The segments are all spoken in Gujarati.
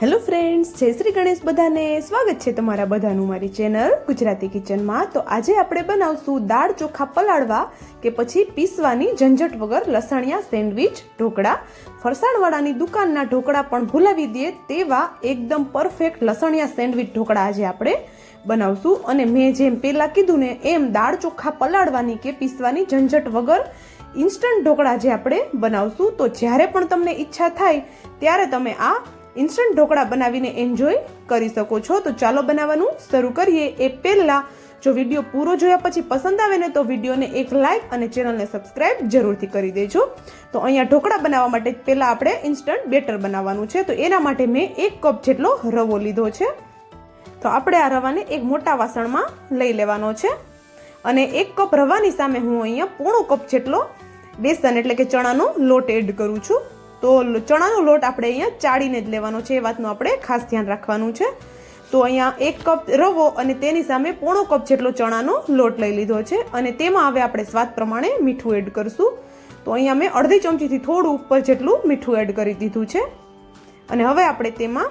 હેલો ફ્રેન્ડ્સ જય શ્રી ગણેશ બધાને. સ્વાગત છે તમારા બધાનું મારી ચેનલ ગુજરાતી કિચનમાં તો આજે આપણે બનાવશું દાળ ચોખા પલાળવા કે પછી પીસવાની ઝંઝટ વગર લસણિયા સેન્ડવિચ, ઢોકળા. ફરસાણવાળાની દુકાનના ઢોકળા પણ ભૂલાવી દઈએ તેવા એકદમ પરફેક્ટ લસણિયા સેન્ડવિચ ઢોકળા આજે આપણે બનાવશું. અને મેં જેમ પહેલાં કીધું ને, એમ દાળ ચોખા પલાળવાની કે પીસવાની ઝંઝટ વગર ઇન્સ્ટન્ટ ઢોકળા જે આપણે બનાવશું. તો જ્યારે પણ તમને ઈચ્છા થાય, ત્યારે તમે આ ઇન્સ્ટન્ટ ઢોકળા બનાવીને એન્જોય કરી શકો છો. તો ચાલો બનાવવાનું શરૂ કરીએ. એ પહેલાં જો વીડિયો પૂરો જોયા પછી પસંદ આવે ને તો વિડીયોને એક લાઇક અને ચેનલને સબસ્ક્રાઇબ જરૂરથી કરી દેજો. તો અહીંયા ઢોકળા બનાવવા માટે પહેલાં આપણે ઇન્સ્ટન્ટ બેટર બનાવવાનું છે. તો એના માટે મેં એક કપ જેટલો રવો લીધો છે. તો આપણે આ રવાને એક મોટા વાસણમાં લઈ લેવાનો છે. અને એક કપ રવાની સામે હું અહીંયા પોણો કપ જેટલો બેસન એટલે કે ચણાનો લોટ એડ કરું છું. તો ચણાનો લોટ આપણે અહીંયા ચાળીને જ લેવાનો છે, એ વાતનું આપણે ખાસ ધ્યાન રાખવાનું છે. તો અહીંયા એક કપ રવો અને તેની સામે પોણો કપ જેટલો ચણાનો લોટ લઈ લીધો છે અને તેમાં હવે આપણે સ્વાદ પ્રમાણે મીઠું એડ કરશું. તો અહીંયા મેં અડધી ચમચીથી થોડું ઉપર જેટલું મીઠું એડ કરી દીધું છે. અને હવે આપણે તેમાં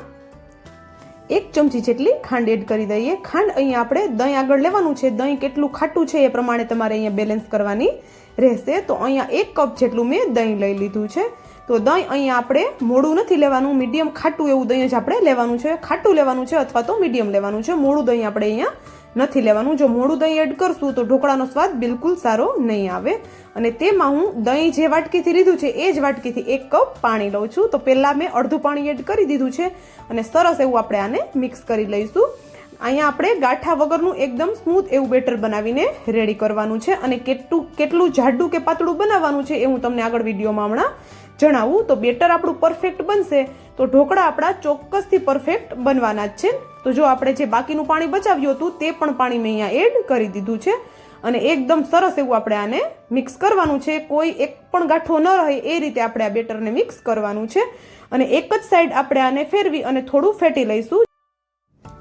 એક ચમચી જેટલી ખાંડ એડ કરી દઈએ. ખાંડ અહીંયા આપણે દહીં આગળ લેવાનું છે. દહીં કેટલું ખાટું છે એ પ્રમાણે તમારે અહીંયા બેલેન્સ કરવાની રહેશે. તો અહીંયા એક કપ જેટલું મેં દહીં લઈ લીધું છે. તો દહીં અહીંયા આપણે મોડું નથી લેવાનું, મીડિયમ ખાટું એવું દહીં જ આપણે લેવાનું છે. ખાટું લેવાનું છે અથવા તો મીડિયમ લેવાનું છે. મોડું દહીં આપણે અહીંયા નથી લેવાનું. જો મોડું દહીં એડ કરશું તો ઢોકળાનો સ્વાદ બિલકુલ સારો નહીં આવે. અને તેમાં હું દહીં જે વાટકીથી લીધું છે એ જ વાટકીથી એક કપ પાણી લઉં છું. તો પહેલાં મેં અડધું પાણી એડ કરી દીધું છે અને સરસ એવું આપણે આને મિક્સ કરી લઈશું. અહીંયા આપણે ગાંઠા વગરનું એકદમ સ્મૂથ એવું બેટર બનાવીને રેડી કરવાનું છે. અને કેટલું કેટલું જાડું કે પાતળું બનાવવાનું છે એ હું તમને આગળ વિડીયોમાં હમણાં જણાવું, તો બેટર આપણું પરફેક્ટ બનશે. તો ઢોકળા આપણા ચોક્કસથી પરફેક્ટ બનવાના જ છે. તો જો આપણે જે બાકીનું પાણી બચાવ્યું હતું, તે પણ પાણી મેં અહીંયા એડ કરી દીધું છે. અને એકદમ સરસ એવું આપણે આને મિક્સ કરવાનું છે. કોઈ એક પણ ગાંઠો ન રહે એ રીતે આપણે આ બેટરને મિક્સ કરવાનું છે. અને એક જ સાઈડ આપણે આને ફેરવી અને થોડું ફેટી લઈશું.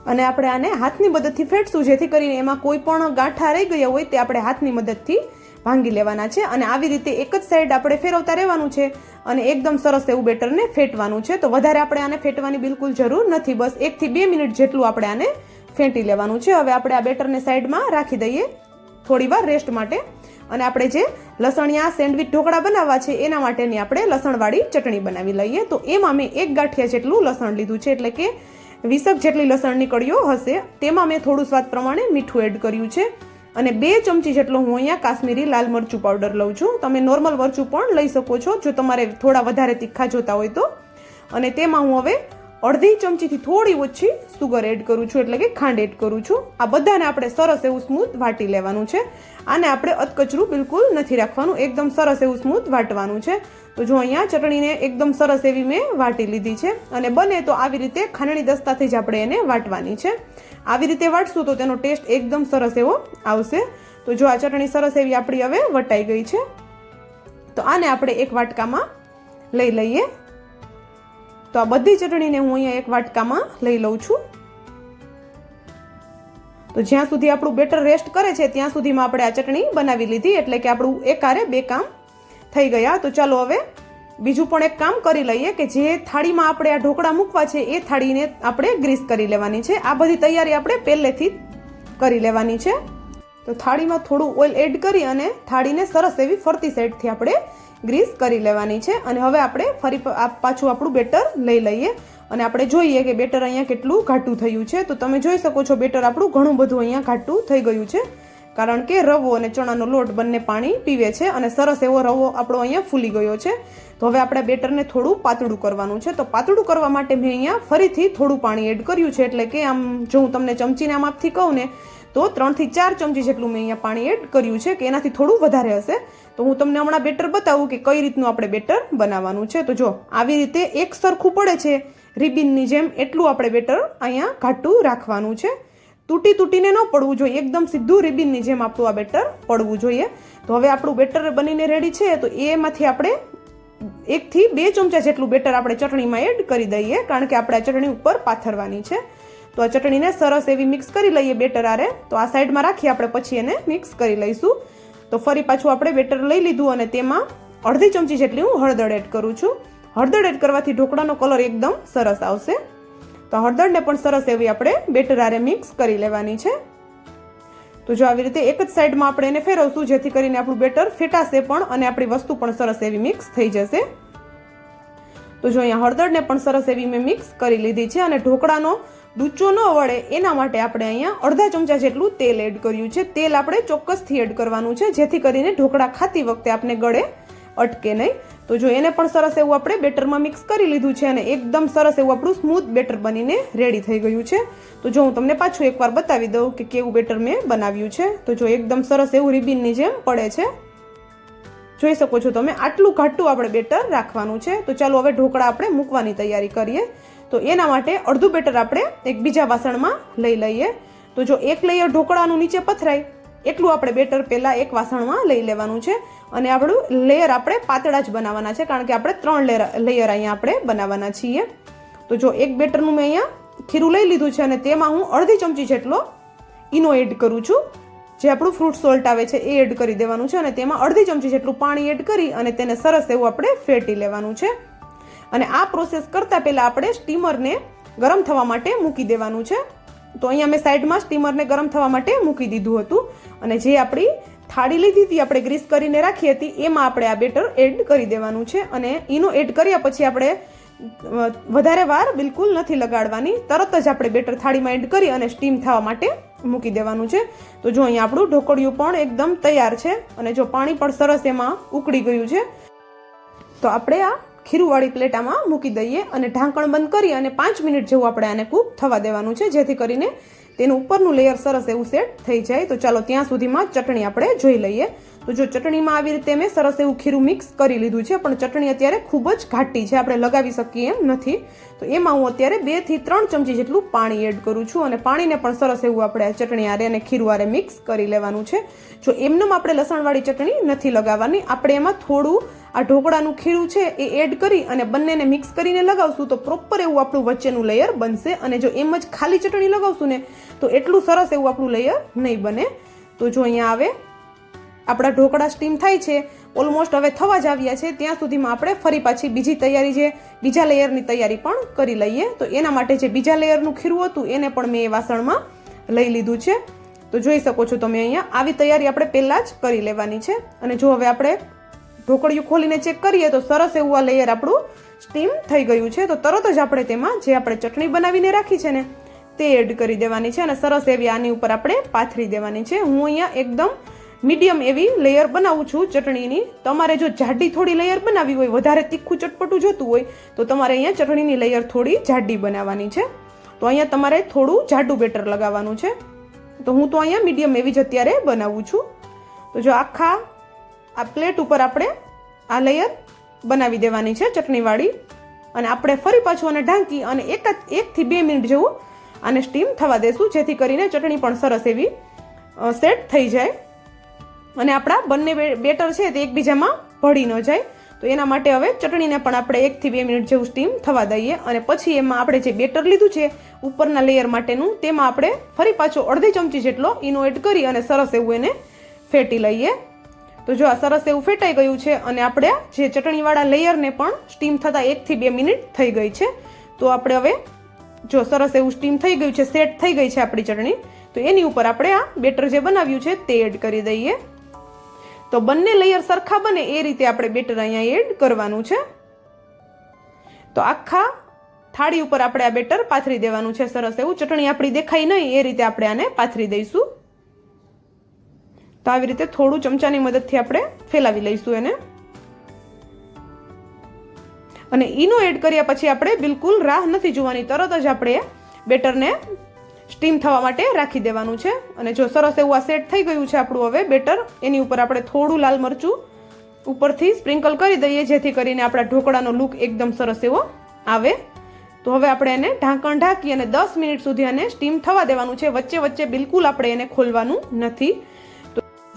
અને આપણે આને હાથની મદદથી ફેટશું, જેથી કરીને એમાં કોઈ પણ ગાંઠા રહી ગયા હોય તે આપણે હાથની મદદથી ભાંગી લેવાના છે અને આવી રીતે એક જ સાઈડ આપણે ફેરવતા રહેવાનું છે અને એકદમ સરસ એવું બેટરને ફેટવાનું છે. તો વધારે આપણે આને ફેટવાની બિલકુલ જરૂર નથી. બસ એકથી બે મિનિટ જેટલું આપણે આને ફેંટી લેવાનું છે. હવે આપણે આ બેટરને સાઈડમાં રાખી દઈએ થોડી વાર રેસ્ટ માટે. અને આપણે જે લસણિયા, સેન્ડવિચ, ઢોકળા બનાવવા છે, એના માટેની આપણે લસણવાળી ચટણી બનાવી લઈએ. તો એમાં મેં એક ગાંઠિયા જેટલું લસણ લીધું છે. એટલે કે વીસક જેટલી લસણની કળીઓ હશે. તેમાં મેં થોડું સ્વાદ પ્રમાણે મીઠું એડ કર્યું છે. અને બે ચમચી જેટલો હું અહીંયા કાશ્મીરી લાલ મરચું પાવડર લઉં છું. તમે નોર્મલ મરચું પણ લઈ શકો છો, જો તમારે થોડા વધારે તીખા જોતા હોય તો. અને તેમાં હું હવે અડધી ચમચીથી થોડી ઓછી સુગર એડ કરું છું, એટલે કે ખાંડ એડ કરું છું. આ બધાને આપણે સરસ એવું સ્મૂથ વાટી લેવાનું છે. આને આપણે અતકચરું બિલકુલ નથી રાખવાનું, એકદમ સરસ એવું સ્મૂથ વાટવાનું છે. તો જો અહીંયા ચટણીને એકદમ સરસ એવી મેં વાટી લીધી છે. અને બને તો આવી રીતે ખાંડણી દસ્તાથી જ આપણે એને વાટવાની છે. આવી રીતે વાટશું તો તેનો ટેસ્ટ એકદમ સરસ એવો આવશે. તો જો આ ચટણી સરસ એવી આપણી હવે વટાઈ ગઈ છે. તો આને આપણે એક વાટકામાં લઈ લઈએ. તો આ બધી ચટણીને હું અહીંયા એક વાટકામાં લઈ લઉં છું. તો જ્યાં સુધી આપણું બેટર રેસ્ટ કરે છે, ત્યાં સુધીમાં આપણે આ ચટણી બનાવી લીધી, એટલે કે આપણું એકારે બે કામ થઈ ગયા. તો ચાલો હવે બીજું પણ એક કામ કરી લઈએ કે જે થાળીમાં આપણે આ ઢોકળા મૂકવા છે, એ થાળીને આપણે ગ્રીસ કરી લેવાની છે. આ બધી તૈયારી આપણે પહેલેથી કરી લેવાની છે. તો થાળીમાં થોડું ઓઇલ એડ કરી અને થાળીને સરસ એવી ફરતી સાઈડથી આપણે ગ્રીસ કરી લેવાની છે. અને હવે આપણે ફરી પાછું આપણું બેટર લઈ લઈએ. અને આપણે જોઈએ કે બેટર અહીંયા કેટલું ઘાટું થયું છે. તો તમે જોઈ શકો છો બેટર આપણું ઘણું બધું અહીંયા ઘાટું થઈ ગયું છે. કારણ કે રવો અને ચણાનો લોટ બંને પાણી પીવે છે અને સરસ એવો રવો આપણો અહીંયા ફૂલી ગયો છે. તો હવે આપણે બેટરને થોડું પાતળું કરવાનું છે. તો પાતળું કરવા માટે મેં અહીંયા ફરીથી થોડું પાણી એડ કર્યું છે. એટલે કે આમ જો હું તમને ચમચીના માપથી કહું ને, તો ત્રણથી ચાર ચમચી જેટલું મેં અહીંયા પાણી એડ કર્યું છે, કે એનાથી થોડું વધારે હશે. તો હું તમને હમણાં બેટર બતાવું કે કઈ રીતનું આપણે બેટર બનાવવાનું છે. તો જો, આવી રીતે એક સરખું પડે છે. રિબિનની જેમ એટલું આપણે બેટર અહીંયા ઘાટું રાખવાનું છે. તૂટી તૂટીને ન પડવું જોઈએ. એકદમ સીધું રિબિનની જેમ આપણું આ બેટર પડવું જોઈએ. તો હવે આપણું બેટર બનીને રેડી છે. તો એમાંથી આપણે એકથી બે ચમચા જેટલું બેટર આપણે ચટણીમાં એડ કરી દઈએ, કારણ કે આપણે આ ચટણી ઉપર પાથરવાની છે. તો આ ચટણીને સરસ એવી મિક્સ કરી લઈએ બેટર આરે. તો આ સાઈડમાં રાખી આપણે પછી એને મિક્સ કરી લઈશું. તો ફરી પાછું આપણે બેટર લઈ લીધું અને તેમાં અડધી ચમચી જેટલી હું હળદર એડ કરું છું. હળદર એડ કરવાથી ઢોકળાનો કલર એકદમ સરસ આવશે. તો હળદરને પણ સરસ એવી આપણે બેટર આરે મિક્સ કરી લેવાની છે. તો જો આવી રીતે એક જ સાઈડમાં આપણે એને ફેરવશું, જેથી કરીને આપણું બેટર ફેટાશે પણ અને આપણી વસ્તુ પણ સરસ એવી મિક્સ થઈ જશે. તો જો અહીંયા હળદરને પણ સરસ એવી મેં મિક્સ કરી લીધી છે અને ઢોકળાનો ડૂચો ન વળે એના માટે આપણે અહીંયા અડધા ચમચા જેટલું તેલ એડ કર્યું છે. તેલ આપણે ચોક્કસથી એડ કરવાનું છે, જેથી કરીને ઢોકળા ખાતી વખતે આપણે ગળે અટકે નહીં. તો જો એને પણ સરસ એવું આપણે બેટરમાં મિક્સ કરી લીધું છે અને એકદમ સરસ એવું આપણું સ્મૂથ બેટર બનીને રેડી થઈ ગયું છે. તો જો હું તમને પાછું એકવાર બતાવી દઉં કે કેવું બેટર મેં બનાવ્યું છે. તો જો એકદમ સરસ એવું રિબિનની જેમ પડે છે. જોઈ શકો છો તમે, આટલું ઘાટું આપણે બેટર રાખવાનું છે. તો ચાલો હવે ઢોકળા આપણે મૂકવાની તૈયારી કરીએ. તો એના માટે અડધું બેટર આપણે એક બીજા વાસણમાં લઈ લઈએ. તો જો એક લેયર ઢોકળાનું નીચે પથરાય એટલું આપણે બેટર પહેલાં એક વાસણમાં લઈ લેવાનું છે અને આપણું લેયર આપણે પાતળા જ બનાવવાના છે, કારણ કે આપણે ત્રણ લેયર લેયર અહીંયા આપણે બનાવવાના છીએ. તો જો એક બેટરનું મેં અહીંયા ખીરું લઈ લીધું છે અને તેમાં હું અડધી ચમચી જેટલો ઈનો એડ કરું છું. જે આપણું ફ્રૂટ સોલ્ટ આવે છે એ એડ કરી દેવાનું છે અને તેમાં અડધી ચમચી જેટલું પાણી એડ કરી અને તેને સરસ એવું આપણે ફેટી લેવાનું છે. અને આ પ્રોસેસ કરતાં પહેલાં આપણે સ્ટીમરને ગરમ થવા માટે મૂકી દેવાનું છે. તો અહીંયા મેં સાઈડમાં સ્ટીમરને ગરમ થવા માટે મૂકી દીધું હતું. અને જે આપણી થાળી લીધી હતી, આપણે ગ્રીસ કરીને રાખી હતી, એમાં આપણે આ બેટર એડ કરી દેવાનું છે. અને એનું એડ કર્યા પછી આપણે વધારે વાર બિલકુલ નથી લગાડવાની. તરત જ આપણે બેટર થાળીમાં એડ કરી અને સ્ટીમ થવા માટે મૂકી દેવાનું છે. તો જો અહીંયા આપણું ઢોકળિયું પણ એકદમ તૈયાર છે અને જો પાણી પણ સરસ એમાં ઉકળી ગયું છે. તો આપણે આ ખીરુવાળી પ્લેટામાં મૂકી દઈએ અને ઢાંકણ બંધ કરી અને પાંચ મિનિટ જેવું આપણે આને કૂક થવા દેવાનું છે, જેથી કરીને તેનું ઉપરનું લેયર સરસ એવું સેટ થઈ જાય. તો ચાલો ત્યાં સુધીમાં ચટણી આપણે જોઈ લઈએ. તો જો ચટણીમાં આવી રીતે મેં સરસ એવું ખીરું મિક્સ કરી લીધું છે, પણ ચટણી અત્યારે ખૂબ જ ઘાટી છે, આપણે લગાવી શકીએ એમ નથી. તો એમાં હું અત્યારે બેથી ત્રણ ચમચી જેટલું પાણી એડ કરું છું અને પાણીને પણ સરસ એવું આપણે ચટણી આરે અને ખીરું આરે મિક્સ કરી લેવાનું છે. જો એમનેમ આપણે લસણવાળી ચટણી નથી લગાવવાની, આપણે એમાં થોડું આ ઢોકળાનું ખીરું છે એ એડ કરી અને બંનેને મિક્સ કરીને લગાવશું તો પ્રોપર એવું આપણું વચ્ચેનું લેયર બનશે. અને જો એમ જ ખાલી ચટણી લગાવશું ને, તો એટલું સરસ એવું આપણું લેયર નહીં બને. તો જો અહીંયા આવે, આપણા ઢોકળા સ્ટીમ થાય છે ઓલમોસ્ટ હવે થવા જ આવ્યા છે, ત્યાં સુધીમાં આપણે ફરી પાછી બીજી તૈયારી જે, બીજા લેયરની તૈયારી પણ કરી લઈએ. તો એના માટે જે બીજા લેયરનું ખીરું હતું, એને પણ મેં એ વાસણમાં લઈ લીધું છે. તો જોઈ શકો છો તમે અહીંયા, આવી તૈયારી આપણે પહેલાં જ કરી લેવાની છે. અને જો હવે આપણે ઢોકળિયું ખોલીને ચેક કરીએ તો સરસ એવું આ લેયર આપણું સ્ટીમ થઈ ગયું છે. તો તરત જ આપણે તેમાં જે આપણે ચટણી બનાવીને રાખી છે ને, તે એડ કરી દેવાની છે અને સરસ એવી આની ઉપર આપણે પાથરી દેવાની છે. હું અહીંયા એકદમ મીડિયમ એવી લેયર બનાવું છું ચટણીની. તમારે જો જાડી થોડી લેયર બનાવી હોય, વધારે તીખું ચટપટું જોતું હોય, તો તમારે અહીંયા ચટણીની લેયર થોડી જાડી બનાવવાની છે. તો અહીંયા તમારે થોડું જાડું બેટર લગાવવાનું છે. તો હું તો અહીંયા મીડિયમ એવી જ અત્યારે બનાવું છું. તો જો આખા આ પ્લેટ ઉપર આપણે આ લેયર બનાવી દેવાની છે ચટણીવાળી. અને આપણે ફરી પાછું આને ઢાંકી અને એક જ એકથી બે મિનિટ જેવું આને સ્ટીમ થવા દેશું, જેથી કરીને ચટણી પણ સરસ એવી સેટ થઈ જાય. અને આપણા બંને બેટર છે તે એકબીજામાં ભળી ન જાય. તો એના માટે હવે ચટણીને પણ આપણે એકથી બે મિનિટ જેવું સ્ટીમ થવા દઈએ. અને પછી એમાં આપણે જે બેટર લીધું છે ઉપરના લેયર માટેનું, તેમાં આપણે ફરી પાછો અડધી ચમચી જેટલો ઈનો એડ કરી અને સરસ એવું એને ફેટી લઈએ. તો જો આ સરસ એવું ફેટાઈ ગયું છે અને આપણે જે ચટણીવાળા લેયરને પણ સ્ટીમ થતાં એકથી બે મિનિટ થઈ ગઈ છે, તો આપણે હવે જો સરસ એવું સ્ટીમ થઈ ગયું છે સેટ થઈ ગઈ છે આપણી ચટણી, તો એની ઉપર આપણે આ બેટર જે બનાવ્યું છે તે એડ કરી દઈએ. તો બંને લેયર સરખા બને એ રીતે આપણે બેટર અહીંયા એડ કરવાનું છે. તો આખા થાળી ઉપર આપણે આ બેટર પાથરી દેવાનું છે, સરસ એવું ચટણી આપણી દેખાય નહીં, એ રીતે આપણે આને પાથરી દઈશું. તો આવી રીતે થોડું ચમચાની મદદથી આપણે ફેલાવી લઈશું એને. અને ઈનો એડ કર્યા પછી આપણે બિલકુલ રાહ નથી જોવાની, તરત જ આપણે બેટરને સ્ટીમ થવા માટે રાખી દેવાનું છે. અને જો સરસ એવું આ સેટ થઈ ગયું છે આપણું હવે બેટર, એની ઉપર આપણે થોડું લાલ મરચું ઉપરથી સ્પ્રિંકલ કરી દઈએ, જેથી કરીને આપણા ઢોકળાનો લુક એકદમ સરસ એવો આવે. તો હવે આપણે એને ઢાંકણ ઢાંકી અને દસ મિનિટ સુધી એને સ્ટીમ થવા દેવાનું છે. વચ્ચે વચ્ચે બિલકુલ આપણે એને ખોલવાનું નથી.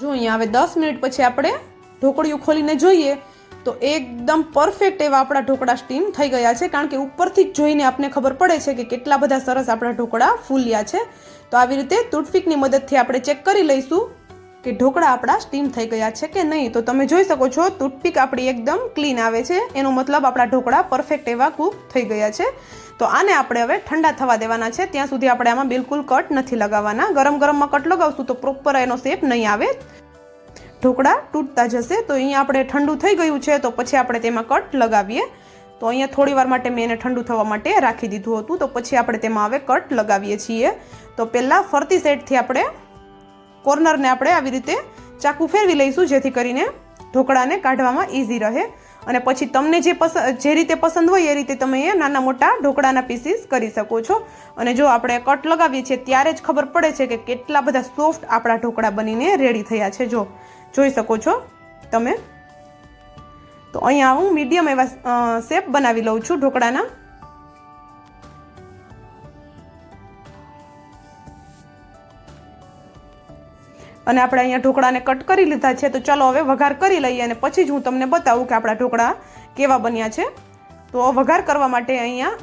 જો અહીંયા હવે દસ મિનિટ પછી આપણે ઢોકળિયું ખોલીને જોઈએ, તો એકદમ પરફેક્ટ એવા આપણા ઢોકળા સ્ટીમ થઈ ગયા છે. કારણ કે ઉપરથી જ જોઈને આપણને ખબર પડે છે કે કેટલા બધા સરસ આપણા ઢોકળા ફૂલ્યા છે. તો આવી રીતે તૂટફીકની મદદથી આપણે ચેક કરી લઈશું કે ઢોકળા આપણા સ્ટીમ થઈ ગયા છે કે નહીં. તો તમે જોઈ શકો છો તૂટપીક આપણી એકદમ ક્લીન આવે છે. એનો મતલબ આપણા ઢોકળા પરફેક્ટ એવા કૂક થઈ ગયા છે. તો આને આપણે હવે ઠંડા થવા દેવાના છે. ત્યાં સુધી આપણે આમાં બિલકુલ કટ નથી લગાવવાના. ગરમ ગરમમાં કટ લગાવશું તો પ્રોપર એનો શેપ નહીં આવે. ઢોકળા તૂટતા જશે તો અહીંયા આપણે ઠંડુ થઈ ગયું છે તો પછી આપણે તેમાં કટ લગાવીએ. તો અહીંયા થોડી વાર માટે મેં એને ઠંડુ થવા માટે રાખી દીધું હતું તો પછી આપણે તેમાં હવે કટ લગાવીએ છીએ. તો પહેલાં ફરતી સાઈડથી આપણે કોર્નરને આપણે આવી રીતે ચાકુ ફેરવી લઈશું જેથી કરીને ઢોકળાને કાઢવામાં ઇઝી રહે. અને પછી તમને જે પસંદ જે રીતે પસંદ હોય એ રીતે તમે એ નાના મોટા ઢોકળાના પીસીસ કરી શકો છો. અને જો આપણે કટ લગાવીએ છીએ, ત્યારે જ ખબર પડે છે કે કેટલા બધા સોફ્ટ આપણા ઢોકળા બનીને રેડી થયા છે. જો, જોઈ શકો છો તમે? તો અહીંયા હું મીડિયમ એવા શેપ બનાવી લઉં છું ઢોકળાના. અને આપણે અહીંયા ઢોકળાને કટ કરી લીધા છે, તો ચાલો હવે વઘાર કરી લઈએ અને પછી જ હું તમને બતાવું કે આપણા ઢોકળા કેવા બન્યા છે. તો વઘાર કરવા માટે અહીંયા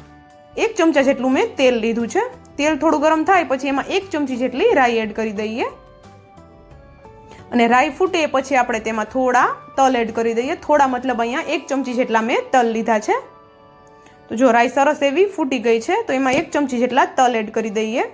એક ચમચા જેટલું મેં તેલ લીધું છે. તેલ થોડું ગરમ થાય પછી એમાં એક ચમચી જેટલી રાઈ એડ કરી દઈએ. અને રાઈ ફૂટે પછી આપણે તેમાં થોડા તલ એડ કરી દઈએ. થોડા મતલબ અહીંયા એક ચમચી જેટલા મેં તલ લીધા છે. તો જો રાઈ સરસ એવી ફૂટી ગઈ છે, તો એમાં એક ચમચી જેટલા તલ એડ કરી દઈએ.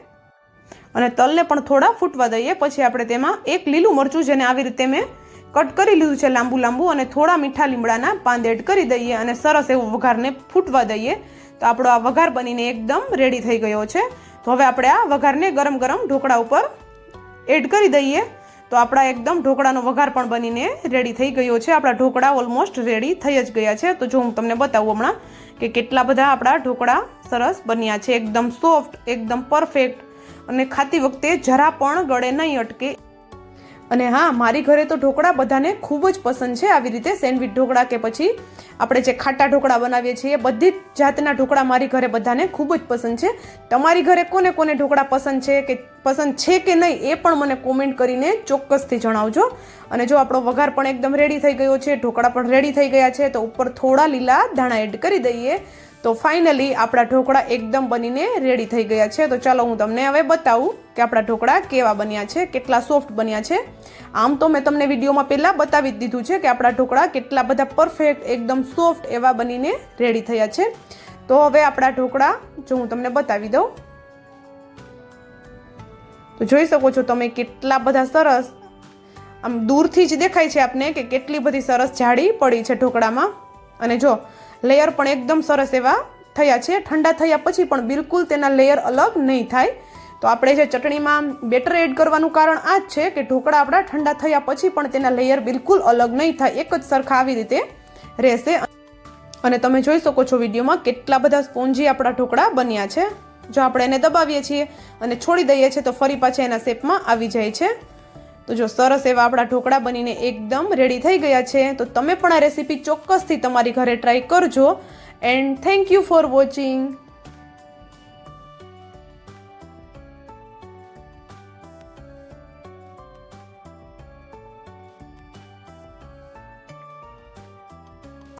અને તલને પણ થોડા ફૂટવા દઈએ પછી આપણે તેમાં એક લીલું મરચું જેને આવી રીતે મેં કટ કરી લીધું છે લાંબુ લાંબુ અને થોડા મીઠા લીમડાના પાંદ એડ કરી દઈએ અને સરસ એવું વઘારને ફૂટવા દઈએ. તો આપણો આ વઘાર બનીને એકદમ રેડી થઈ ગયો છે. તો હવે આપણે આ વઘારને ગરમ ગરમ ઢોકળા ઉપર એડ કરી દઈએ. તો આપણા એકદમ ઢોકળાનો વઘાર પણ બનીને રેડી થઈ ગયો છે. આપણા ઢોકળા ઓલમોસ્ટ રેડી થઈ જ ગયા છે. તો જો હું તમને બતાવું હમણાં કે કેટલા બધા આપણા ઢોકળા સરસ બન્યા છે. એકદમ સોફ્ટ એકદમ પરફેક્ટ અને ખાતી વખતે જરા પણ ગળે નહીં અટકે. અને હા, મારી ઘરે તો ઢોકળા બધાને ખૂબ જ પસંદ છે આવી રીતે સેન્ડવિચ ઢોકળા કે પછી આપણે જે ખાટા ઢોકળા બનાવીએ છીએ બધી જ જાતના ઢોકળા મારી ઘરે બધાને ખૂબ જ પસંદ છે. તમારી ઘરે કોને કોને ઢોકળા પસંદ છે કે પસંદ છે કે નહીં, એ પણ મને કોમેન્ટ કરીને ચોક્કસથી જણાવજો. અને જો આપણો વઘાર પણ એકદમ રેડી થઈ ગયો છે, ઢોકળા પણ રેડી થઈ ગયા છે, તો ઉપર થોડા લીલા ધાણા એડ કરી દઈએ. તો ફાઇનલી આપણા ઢોકળા એકદમ બનીને રેડી થઈ ગયા છે. તો ચાલો હું તમને હવે બતાવું કે આપણા ઢોકળા કેવા બન્યા છે, કેટલા સોફ્ટ બન્યા છે. આમ તો મેં તમને વિડીયોમાં પહેલાં બતાવી જ દીધું છે કે આપણા ઢોકળા કેટલા બધા પરફેક્ટ એકદમ સોફ્ટ એવા બનીને રેડી થયા છે. તો હવે આપણા ઢોકળા, જો હું તમને બતાવી દઉં. તો જોઈ શકો છો તમે કેટલા બધા સરસ, આમ દૂરથી જ દેખાય છે આપને કે કેટલી બધી સરસ જાડી પડી છે ઢોકળામાં. અને જો લેયર પણ એકદમ સરસ એવા થયા છે. ઠંડા થયા પછી પણ બિલકુલ તેના લેયર અલગ નહીં થાય. તો આપણે જે ચટણીમાં બેટર એડ કરવાનું કારણ આ જ છે કે ઢોકળા આપણા ઠંડા થયા પછી પણ તેના લેયર બિલકુલ અલગ નહીં થાય. એક જ સરખા આવી રીતે રહેશે. અને તમે જોઈ શકો છો વિડીયોમાં કેટલા બધા સ્પોન્જી આપણા ઢોકળા બન્યા છે. જો આપણે એને દબાવીએ છીએ અને છોડી દઈએ છીએ તો ફરી પાછા એના શેપમાં આવી જાય છે. તો જો સરસ એવા આપણા ઢોકળા બનીને એકદમ રેડી થઈ ગયા છે, તો તમે પણ આ રેસીપી ચોક્કસથી તમારી ઘરે ટ્રાય કરજો. And thank you for watching